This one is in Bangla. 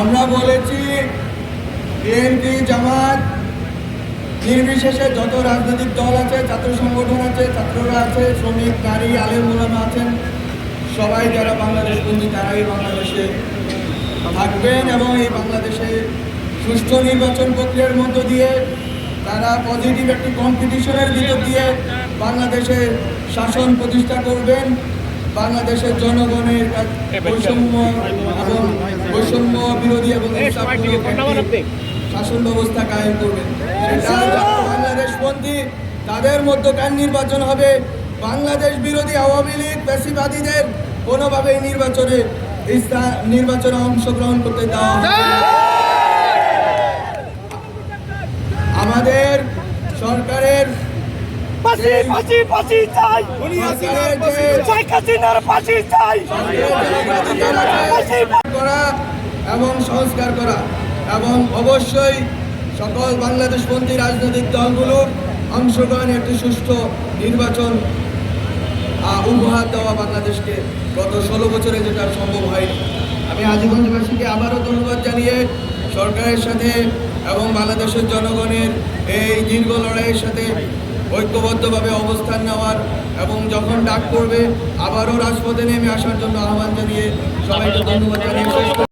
আমরা বলেছি, বিএনপি, জামাত, নির্বিশেষে যত রাজনৈতিক দল আছে, ছাত্র সংগঠন আছে, ছাত্ররা আছে, শ্রমিক, নারী, আলেম, ওলামা আছেন, সবাই যারা বাংলাদেশ বন্দী, তারাই বাংলাদেশে থাকবেন এবং এই বাংলাদেশে সুষ্ঠু নির্বাচন প্রক্রিয়ার মধ্য দিয়ে তারা পজিটিভ একটি কম্পিটিশনের ভিতর দিয়ে বাংলাদেশে শাসন প্রতিষ্ঠা করবেন। বাংলাদেশের জনগণের বৈষম্য এবং বৈষম্য বিরোধী এবং শাসন ব্যবস্থা কায়েম করবেন। যারা বাংলাদেশপন্থী তাদের মধ্যকার নির্বাচন হবে? বাংলাদেশ বিরোধী আওয়ামী লীগ পেশিবাদীদের কোনোভাবেই নির্বাচনে নির্বাচনে অংশগ্রহণ করতে দেওয়া হবে আমাদের সরকারের চাই। চাই। করা এবং সংস্কার করা। এবং অবশ্যই সকল বাংলাদেশপন্থী রাজনৈতিক দলগুলোর অংশগ্রহণে একটি সুষ্ঠু নির্বাচন উপহার দেওয়া বাংলাদেশকে গত ষোলো বছরে যেটা সম্ভব হয়নি। আমি আজিগঞ্জবাসীকে আবারও ধন্যবাদ জানিয়ে সরকারের সাথে এবং বাংলাদেশের জনগণের এই দীর্ঘ লড়াইয়ের সাথে ঐক্যবদ্ধভাবে অবস্থান নেওয়ার এবং যখন ডাক পড়বে, আবারও রাজপথে নেমে আসার জন্য আহ্বান জানিয়ে সবাইকে ধন্যবাদ জানিয়ে।